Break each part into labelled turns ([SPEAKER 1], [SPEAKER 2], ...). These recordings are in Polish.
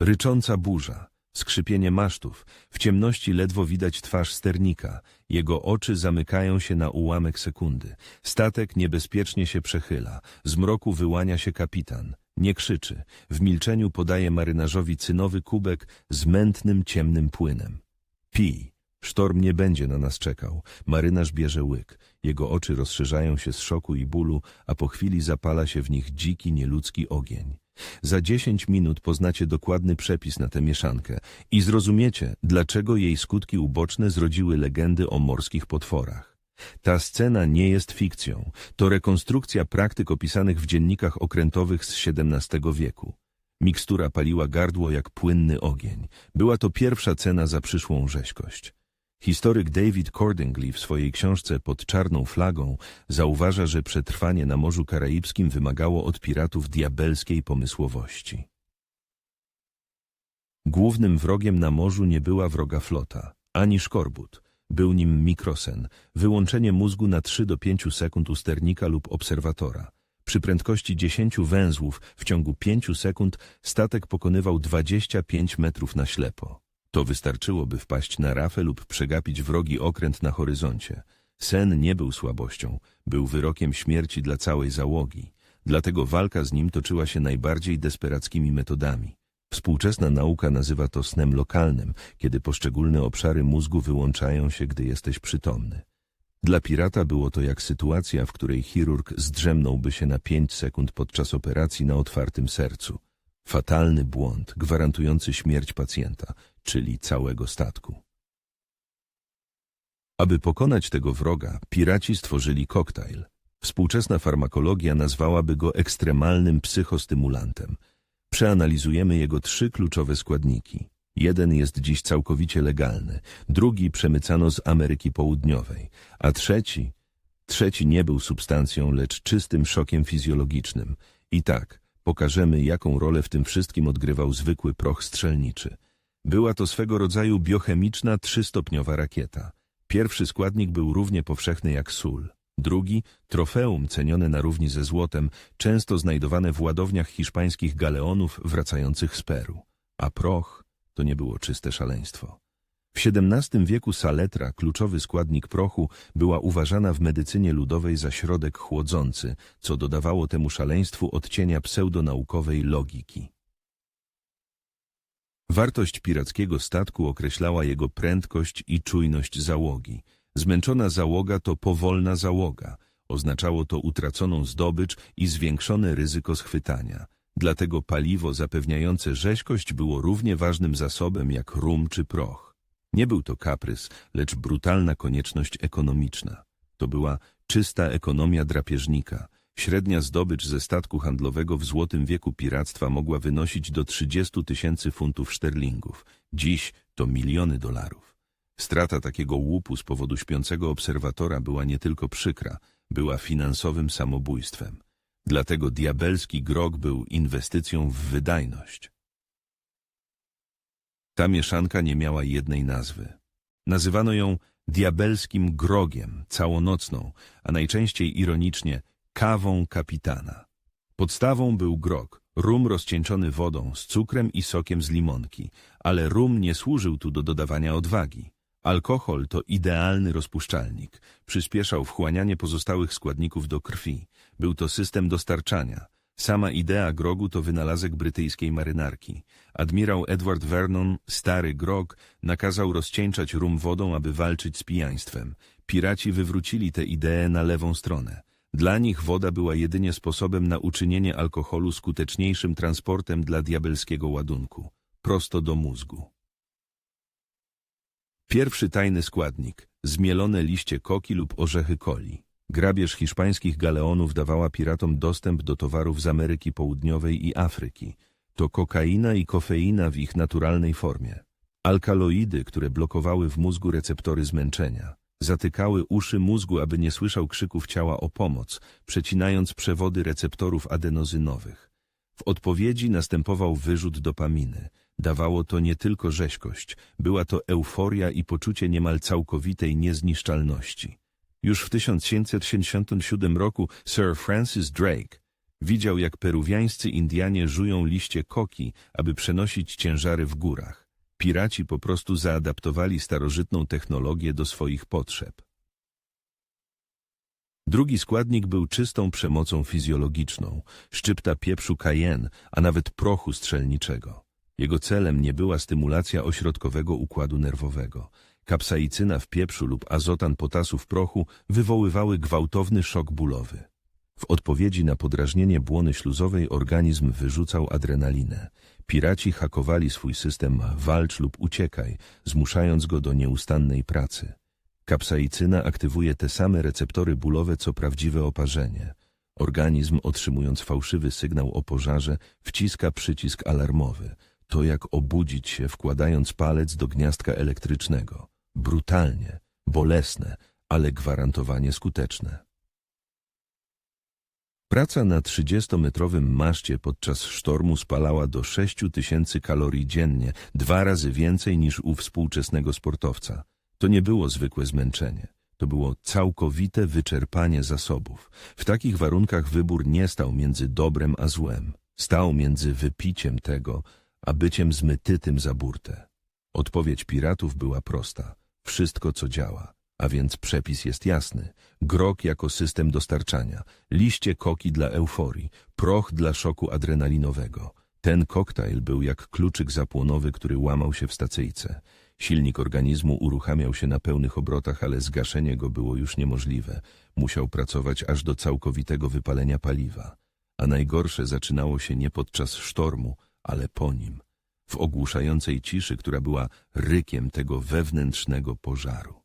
[SPEAKER 1] Rycząca burza, skrzypienie masztów, w ciemności ledwo widać twarz sternika, jego oczy zamykają się na ułamek sekundy. Statek niebezpiecznie się przechyla, z mroku wyłania się kapitan. Nie krzyczy, w milczeniu podaje marynarzowi cynowy kubek z mętnym, ciemnym płynem. Pij, sztorm nie będzie na nas czekał. Marynarz bierze łyk, jego oczy rozszerzają się z szoku i bólu, a po chwili zapala się w nich dziki, nieludzki ogień. Za dziesięć minut poznacie dokładny przepis na tę mieszankę i zrozumiecie, dlaczego jej skutki uboczne zrodziły legendy o morskich potworach. Ta scena nie jest fikcją, to rekonstrukcja praktyk opisanych w dziennikach okrętowych z XVII wieku. Mikstura paliła gardło jak płynny ogień. Była to pierwsza cena za przyszłą rzeźkość. Historyk David Cordingley w swojej książce Pod czarną flagą zauważa, że przetrwanie na Morzu Karaibskim wymagało od piratów diabelskiej pomysłowości. Głównym wrogiem na morzu nie była wroga flota, ani szkorbut. Był nim mikrosen, wyłączenie mózgu na 3 do 5 sekund u sternika lub obserwatora. Przy prędkości 10 węzłów w ciągu 5 sekund statek pokonywał 25 metrów na ślepo. To wystarczyło, by wpaść na rafę lub przegapić wrogi okręt na horyzoncie. Sen nie był słabością, był wyrokiem śmierci dla całej załogi. Dlatego walka z nim toczyła się najbardziej desperackimi metodami. Współczesna nauka nazywa to snem lokalnym, kiedy poszczególne obszary mózgu wyłączają się, gdy jesteś przytomny. Dla pirata było to jak sytuacja, w której chirurg zdrzemnąłby się na pięć sekund podczas operacji na otwartym sercu. Fatalny błąd, gwarantujący śmierć pacjenta, czyli całego statku. Aby pokonać tego wroga, piraci stworzyli koktajl. Współczesna farmakologia nazwałaby go ekstremalnym psychostymulantem. Przeanalizujemy jego trzy kluczowe składniki. Jeden jest dziś całkowicie legalny, drugi przemycano z Ameryki Południowej, a trzeci, trzeci nie był substancją, lecz czystym szokiem fizjologicznym. I tak, pokażemy, jaką rolę w tym wszystkim odgrywał zwykły proch strzelniczy. Była to swego rodzaju biochemiczna trzystopniowa rakieta. Pierwszy składnik był równie powszechny jak sól. Drugi, trofeum cenione na równi ze złotem, często znajdowane w ładowniach hiszpańskich galeonów wracających z Peru. A proch to nie było czyste szaleństwo. W XVII wieku saletra, kluczowy składnik prochu, była uważana w medycynie ludowej za środek chłodzący, co dodawało temu szaleństwu odcienia pseudonaukowej logiki. Wartość pirackiego statku określała jego prędkość i czujność załogi. Zmęczona załoga to powolna załoga. Oznaczało to utraconą zdobycz i zwiększone ryzyko schwytania. Dlatego paliwo zapewniające rzeźkość było równie ważnym zasobem jak rum czy proch. Nie był to kaprys, lecz brutalna konieczność ekonomiczna. To była czysta ekonomia drapieżnika. Średnia zdobycz ze statku handlowego w złotym wieku piractwa mogła wynosić do 30 tysięcy funtów szterlingów. Dziś to miliony dolarów. Strata takiego łupu z powodu śpiącego obserwatora była nie tylko przykra, była finansowym samobójstwem. Dlatego diabelski grog był inwestycją w wydajność. Ta mieszanka nie miała jednej nazwy. Nazywano ją diabelskim grogiem, całonocną, a najczęściej ironicznie kawą kapitana. Podstawą był grog, rum rozcieńczony wodą z cukrem i sokiem z limonki, ale rum nie służył tu do dodawania odwagi. Alkohol to idealny rozpuszczalnik. Przyspieszał wchłanianie pozostałych składników do krwi. Był to system dostarczania. Sama idea grogu to wynalazek brytyjskiej marynarki. Admirał Edward Vernon, stary grog, nakazał rozcieńczać rum wodą, aby walczyć z pijaństwem. Piraci wywrócili tę ideę na lewą stronę. Dla nich woda była jedynie sposobem na uczynienie alkoholu skuteczniejszym transportem dla diabelskiego ładunku. Prosto do mózgu. Pierwszy tajny składnik. Zmielone liście koki lub orzechy coli. Grabież hiszpańskich galeonów dawała piratom dostęp do towarów z Ameryki Południowej i Afryki. To kokaina i kofeina w ich naturalnej formie. Alkaloidy, które blokowały w mózgu receptory zmęczenia. Zatykały uszy mózgu, aby nie słyszał krzyków ciała o pomoc, przecinając przewody receptorów adenozynowych. W odpowiedzi następował wyrzut dopaminy. Dawało to nie tylko rzeźkość, była to euforia i poczucie niemal całkowitej niezniszczalności. Już w 1777 roku Sir Francis Drake, Widział, jak peruwiańscy Indianie żują liście koki, aby przenosić ciężary w górach. Piraci po prostu zaadaptowali starożytną technologię do swoich potrzeb. Drugi składnik był czystą przemocą fizjologiczną, szczypta pieprzu cayenne, a nawet prochu strzelniczego. Jego celem nie była stymulacja ośrodkowego układu nerwowego. Kapsaicyna w pieprzu lub azotan potasu w prochu wywoływały gwałtowny szok bólowy. W odpowiedzi na podrażnienie błony śluzowej organizm wyrzucał adrenalinę. Piraci hakowali swój system walcz lub uciekaj, zmuszając go do nieustannej pracy. Kapsaicyna aktywuje te same receptory bólowe co prawdziwe oparzenie. Organizm, otrzymując fałszywy sygnał o pożarze, wciska przycisk alarmowy. To jak obudzić się, wkładając palec do gniazdka elektrycznego. Brutalnie, bolesne, ale gwarantowanie skuteczne. Praca na 30-metrowym maszcie podczas sztormu spalała do 6 tysięcy kalorii dziennie, dwa razy więcej niż u współczesnego sportowca. To nie było zwykłe zmęczenie. To było całkowite wyczerpanie zasobów. W takich warunkach wybór nie stał między dobrem a złem. Stał między wypiciem tego, a byciem zmytytym za burtę. Odpowiedź piratów była prosta. Wszystko, co działa. A więc przepis jest jasny. Grok jako system dostarczania, liście koki dla euforii, proch dla szoku adrenalinowego. Ten koktajl był jak kluczyk zapłonowy, który łamał się w stacyjce. Silnik organizmu uruchamiał się na pełnych obrotach, ale zgaszenie go było już niemożliwe. Musiał pracować aż do całkowitego wypalenia paliwa. A najgorsze zaczynało się nie podczas sztormu, ale po nim. W ogłuszającej ciszy, która była rykiem tego wewnętrznego pożaru.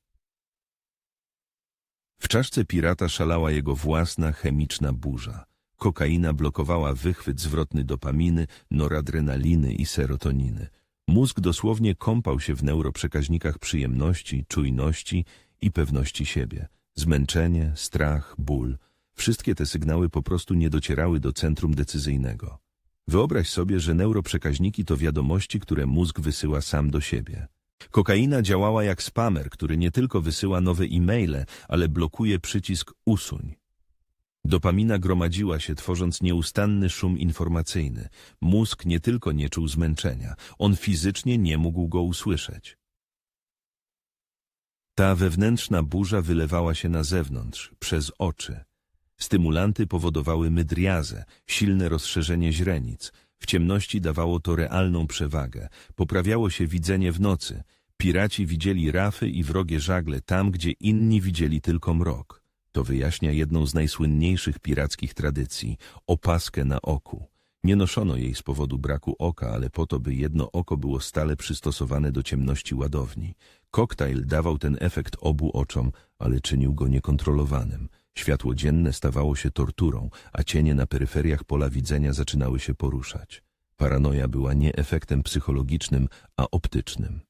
[SPEAKER 1] W czaszce pirata szalała jego własna chemiczna burza. Kokaina blokowała wychwyt zwrotny dopaminy, noradrenaliny i serotoniny. Mózg dosłownie kąpał się w neuroprzekaźnikach przyjemności, czujności i pewności siebie. Zmęczenie, strach, ból. Wszystkie te sygnały po prostu nie docierały do centrum decyzyjnego. Wyobraź sobie, że neuroprzekaźniki to wiadomości, które mózg wysyła sam do siebie. Kokaina działała jak spamer, który nie tylko wysyła nowe e-maile, ale blokuje przycisk usuń. Dopamina gromadziła się, tworząc nieustanny szum informacyjny. Mózg nie tylko nie czuł zmęczenia, on fizycznie nie mógł go usłyszeć. Ta wewnętrzna burza wylewała się na zewnątrz, przez oczy. Stymulanty powodowały mydriazę, silne rozszerzenie źrenic. W ciemności dawało to realną przewagę. Poprawiało się widzenie w nocy. Piraci widzieli rafy i wrogie żagle tam, gdzie inni widzieli tylko mrok. To wyjaśnia jedną z najsłynniejszych pirackich tradycji – opaskę na oku. Nie noszono jej z powodu braku oka, ale po to, by jedno oko było stale przystosowane do ciemności ładowni. Koktajl dawał ten efekt obu oczom, ale czynił go niekontrolowanym. Światło dzienne stawało się torturą, a cienie na peryferiach pola widzenia zaczynały się poruszać. Paranoja była nie efektem psychologicznym, a optycznym.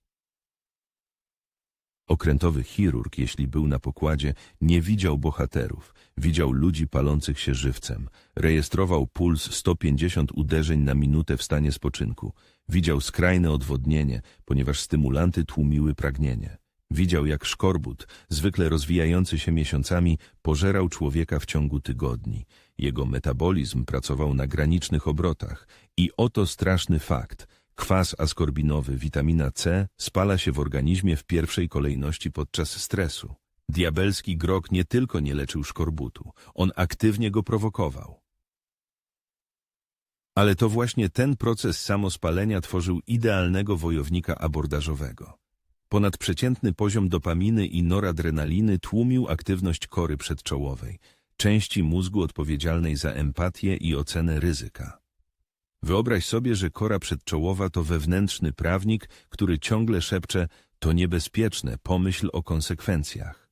[SPEAKER 1] Okrętowy chirurg, jeśli był na pokładzie, nie widział bohaterów. Widział ludzi palących się żywcem. Rejestrował puls 150 uderzeń na minutę w stanie spoczynku. Widział skrajne odwodnienie, ponieważ stymulanty tłumiły pragnienie. Widział, jak szkorbut, zwykle rozwijający się miesiącami, pożerał człowieka w ciągu tygodni. Jego metabolizm pracował na granicznych obrotach. I oto straszny fakt. Kwas askorbinowy, witamina C, spala się w organizmie w pierwszej kolejności podczas stresu. Diabelski grog nie tylko nie leczył szkorbutu, on aktywnie go prowokował. Ale to właśnie ten proces samospalenia tworzył idealnego wojownika abordażowego. Ponadprzeciętny poziom dopaminy i noradrenaliny tłumił aktywność kory przedczołowej, części mózgu odpowiedzialnej za empatię i ocenę ryzyka. Wyobraź sobie, że kora przedczołowa to wewnętrzny prawnik, który ciągle szepcze to niebezpieczne, pomyśl o konsekwencjach.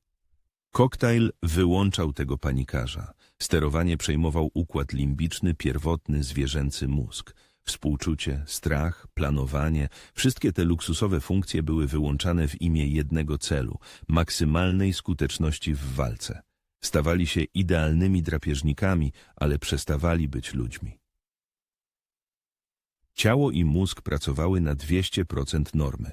[SPEAKER 1] Koktajl wyłączał tego panikarza. Sterowanie przejmował układ limbiczny, pierwotny, zwierzęcy mózg. Współczucie, strach, planowanie, wszystkie te luksusowe funkcje były wyłączane w imię jednego celu – maksymalnej skuteczności w walce. Stawali się idealnymi drapieżnikami, ale przestawali być ludźmi. Ciało i mózg pracowały na 200% normy.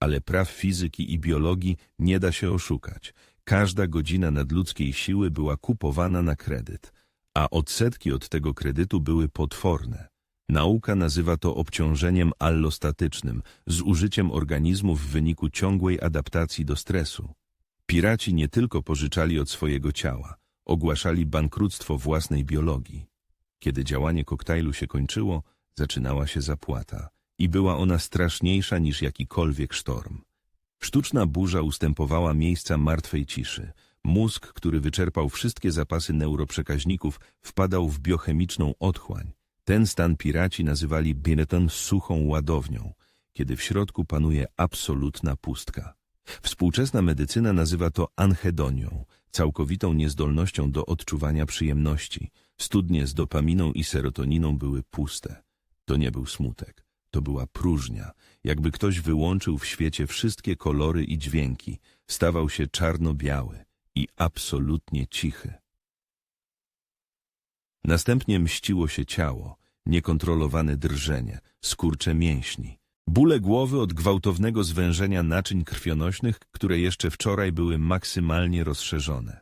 [SPEAKER 1] Ale praw fizyki i biologii nie da się oszukać. Każda godzina nadludzkiej siły była kupowana na kredyt. a odsetki od tego kredytu były potworne. Nauka nazywa to obciążeniem allostatycznym, z użyciem organizmu w wyniku ciągłej adaptacji do stresu. Piraci nie tylko pożyczali od swojego ciała, ogłaszali bankructwo własnej biologii. Kiedy działanie koktajlu się kończyło, zaczynała się zapłata i była ona straszniejsza niż jakikolwiek sztorm. Sztuczna burza ustępowała miejsca martwej ciszy. Mózg, który wyczerpał wszystkie zapasy neuroprzekaźników, wpadał w biochemiczną otchłań. Ten stan piraci nazywali Benetton suchą ładownią, kiedy w środku panuje absolutna pustka. Współczesna medycyna nazywa to anhedonią, całkowitą niezdolnością do odczuwania przyjemności. Studnie z dopaminą i serotoniną były puste. To nie był smutek, to była próżnia, jakby ktoś wyłączył w świecie wszystkie kolory i dźwięki, stawał się czarno-biały i absolutnie cichy. Następnie mściło się ciało, niekontrolowane drżenie, skurcze mięśni, bóle głowy od gwałtownego zwężenia naczyń krwionośnych, które jeszcze wczoraj były maksymalnie rozszerzone.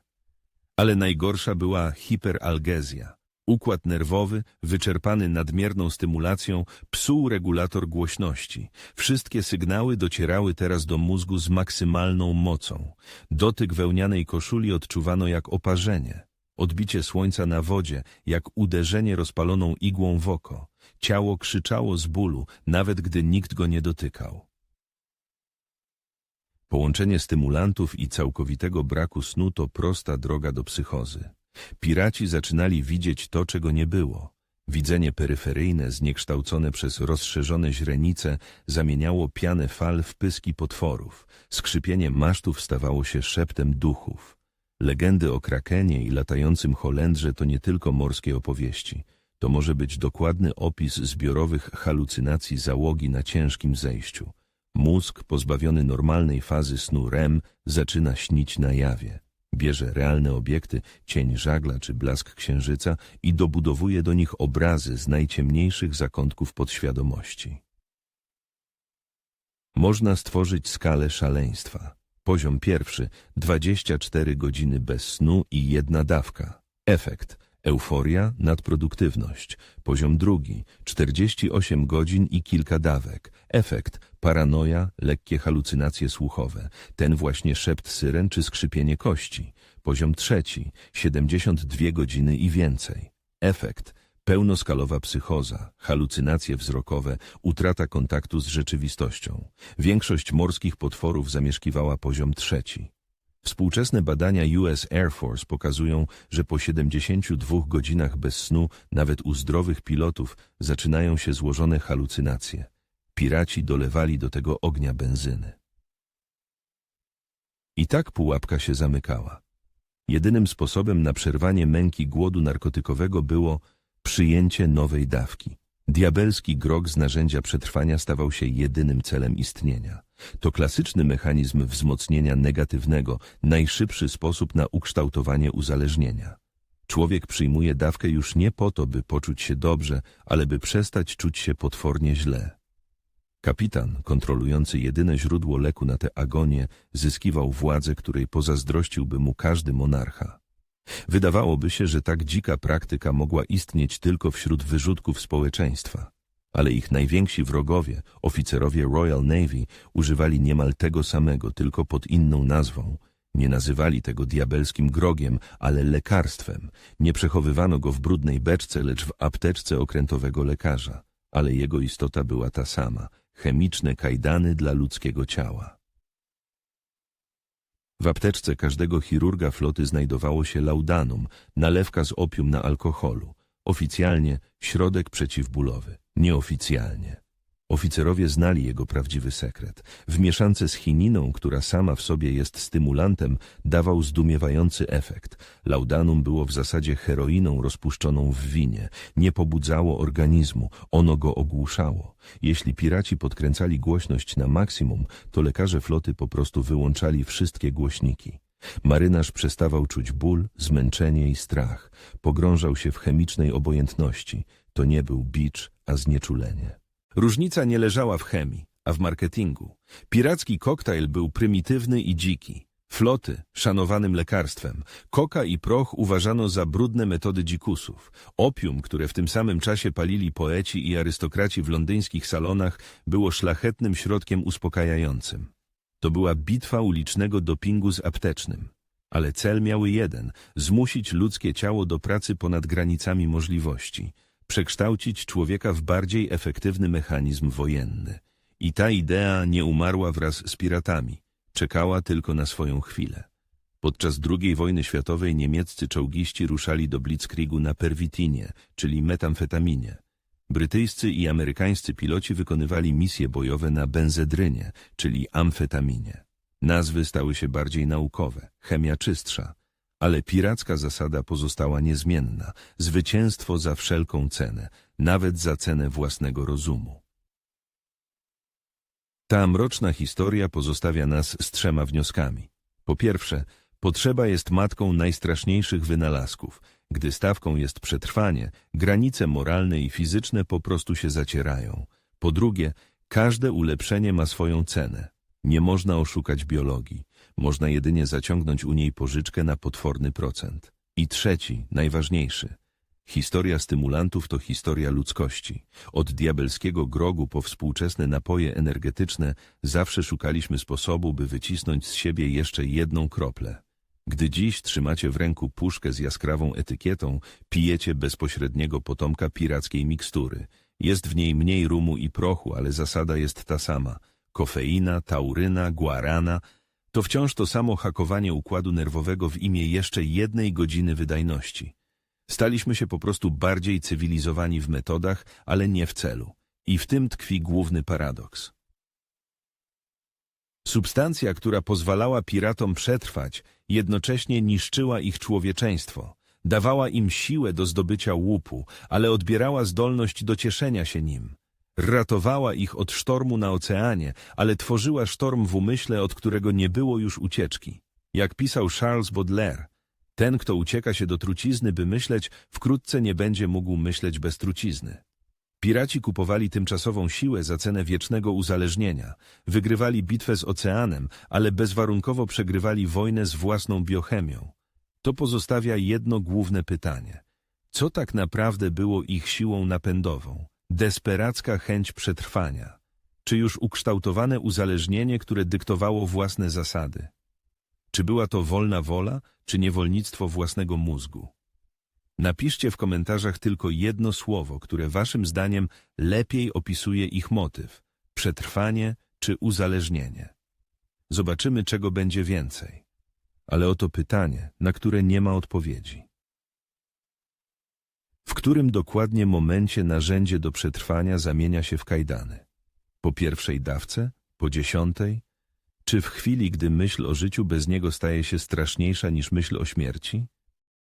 [SPEAKER 1] Ale najgorsza była hiperalgezja. Układ nerwowy, wyczerpany nadmierną stymulacją, psuł regulator głośności. Wszystkie sygnały docierały teraz do mózgu z maksymalną mocą. Dotyk wełnianej koszuli odczuwano jak oparzenie. Odbicie słońca na wodzie, jak uderzenie rozpaloną igłą w oko. Ciało krzyczało z bólu, nawet gdy nikt go nie dotykał. Połączenie stymulantów i całkowitego braku snu to prosta droga do psychozy. Piraci zaczynali widzieć to, czego nie było. Widzenie peryferyjne, zniekształcone przez rozszerzone źrenice, zamieniało pianę fal w pyski potworów. Skrzypienie masztów stawało się szeptem duchów. Legendy o krakenie i latającym Holendrze to nie tylko morskie opowieści. To może być dokładny opis zbiorowych halucynacji załogi na ciężkim zejściu. Mózg, pozbawiony normalnej fazy snu REM, zaczyna śnić na jawie. Bierze realne obiekty, cień żagla czy blask księżyca i dobudowuje do nich obrazy z najciemniejszych zakątków podświadomości. Można stworzyć skalę szaleństwa. Poziom pierwszy, 24 godziny bez snu i jedna dawka. Efekt, euforia, nadproduktywność. Poziom drugi, 48 godzin i kilka dawek. Efekt, paranoja, lekkie halucynacje słuchowe. Ten właśnie szept syren czy skrzypienie kości. Poziom trzeci, 72 godziny i więcej. Efekt, Pełnoskalowa psychoza, halucynacje wzrokowe, utrata kontaktu z rzeczywistością. Większość morskich potworów zamieszkiwała poziom trzeci. Współczesne badania US Air Force pokazują, że po 72 godzinach bez snu, nawet u zdrowych pilotów, zaczynają się złożone halucynacje. Piraci dolewali do tego ognia benzyny. I tak pułapka się zamykała. Jedynym sposobem na przerwanie męki głodu narkotykowego było Przyjęcie nowej dawki. Diabelski grog z narzędzia przetrwania stawał się jedynym celem istnienia. To klasyczny mechanizm wzmocnienia negatywnego, najszybszy sposób na ukształtowanie uzależnienia. Człowiek przyjmuje dawkę już nie po to, by poczuć się dobrze, ale by przestać czuć się potwornie źle. Kapitan, kontrolujący jedyne źródło leku na tę agonię, zyskiwał władzę, której pozazdrościłby mu każdy monarcha. Wydawałoby się, że tak dzika praktyka mogła istnieć tylko wśród wyrzutków społeczeństwa. Ale ich najwięksi wrogowie, oficerowie Royal Navy, używali niemal tego samego, tylko pod inną nazwą. Nie nazywali tego diabelskim grogiem, ale lekarstwem. Nie przechowywano go w brudnej beczce, lecz w apteczce okrętowego lekarza. Ale jego istota była ta sama – chemiczne kajdany dla ludzkiego ciała. W apteczce każdego chirurga floty znajdowało się laudanum, nalewka z opium na alkoholu. Oficjalnie środek przeciwbólowy, nieoficjalnie. Oficerowie znali jego prawdziwy sekret. W mieszance z chininą, która sama w sobie jest stymulantem, dawał zdumiewający efekt. Laudanum było w zasadzie heroiną rozpuszczoną w winie. Nie pobudzało organizmu, ono go ogłuszało. Jeśli piraci podkręcali głośność na maksimum, to lekarze floty po prostu wyłączali wszystkie głośniki. Marynarz przestawał czuć ból, zmęczenie i strach. Pogrążał się w chemicznej obojętności. To nie był bicz, a znieczulenie. Różnica nie leżała w chemii, a w marketingu. Piracki koktajl był prymitywny i dziki. Floty, szanowanym lekarstwem. Koka i proch uważano za brudne metody dzikusów. Opium, które w tym samym czasie palili poeci i arystokraci w londyńskich salonach, było szlachetnym środkiem uspokajającym. To była bitwa ulicznego dopingu z aptecznym. Ale cel miały jeden – zmusić ludzkie ciało do pracy ponad granicami możliwości. Przekształcić człowieka w bardziej efektywny mechanizm wojenny. I ta idea nie umarła wraz z piratami. Czekała tylko na swoją chwilę. Podczas II wojny światowej niemieccy czołgiści ruszali do Blitzkriegu na perwitinie, czyli metamfetaminie. Brytyjscy i amerykańscy piloci wykonywali misje bojowe na benzedrynie, czyli amfetaminie. Nazwy stały się bardziej naukowe, chemia czystsza, ale piracka zasada pozostała niezmienna, zwycięstwo za wszelką cenę, nawet za cenę własnego rozumu. Ta mroczna historia pozostawia nas z trzema wnioskami. Po pierwsze, potrzeba jest matką najstraszniejszych wynalazków. Gdy stawką jest przetrwanie, granice moralne i fizyczne po prostu się zacierają. Po drugie, każde ulepszenie ma swoją cenę. Nie można oszukać biologii. Można jedynie zaciągnąć u niej pożyczkę na potworny procent. I trzeci, najważniejszy. Historia stymulantów to historia ludzkości. Od diabelskiego grogu po współczesne napoje energetyczne zawsze szukaliśmy sposobu, by wycisnąć z siebie jeszcze jedną kroplę. Gdy dziś trzymacie w ręku puszkę z jaskrawą etykietą, pijecie bezpośredniego potomka pirackiej mikstury. Jest w niej mniej rumu i prochu, ale zasada jest ta sama. Kofeina, tauryna, guarana to wciąż to samo hakowanie układu nerwowego w imię jeszcze jednej godziny wydajności. Staliśmy się po prostu bardziej cywilizowani w metodach, ale nie w celu. I w tym tkwi główny paradoks. Substancja, która pozwalała piratom przetrwać, jednocześnie niszczyła ich człowieczeństwo. Dawała im siłę do zdobycia łupu, ale odbierała zdolność do cieszenia się nim. Ratowała ich od sztormu na oceanie, ale tworzyła sztorm w umyśle, od którego nie było już ucieczki. Jak pisał Charles Baudelaire, ten, kto ucieka się do trucizny, by myśleć, wkrótce nie będzie mógł myśleć bez trucizny. Piraci kupowali tymczasową siłę za cenę wiecznego uzależnienia, wygrywali bitwę z oceanem, ale bezwarunkowo przegrywali wojnę z własną biochemią. To pozostawia jedno główne pytanie. Co tak naprawdę było ich siłą napędową? Desperacka chęć przetrwania. Czy już ukształtowane uzależnienie, które dyktowało własne zasady? Czy była to wolna wola, czy niewolnictwo własnego mózgu? Napiszcie w komentarzach tylko jedno słowo, które waszym zdaniem lepiej opisuje ich motyw – przetrwanie czy uzależnienie. Zobaczymy, czego będzie więcej. Ale oto pytanie, na które nie ma odpowiedzi. W którym dokładnie momencie narzędzie do przetrwania zamienia się w kajdany? Po pierwszej dawce? Po dziesiątej? Czy w chwili, gdy myśl o życiu bez niego staje się straszniejsza niż myśl o śmierci?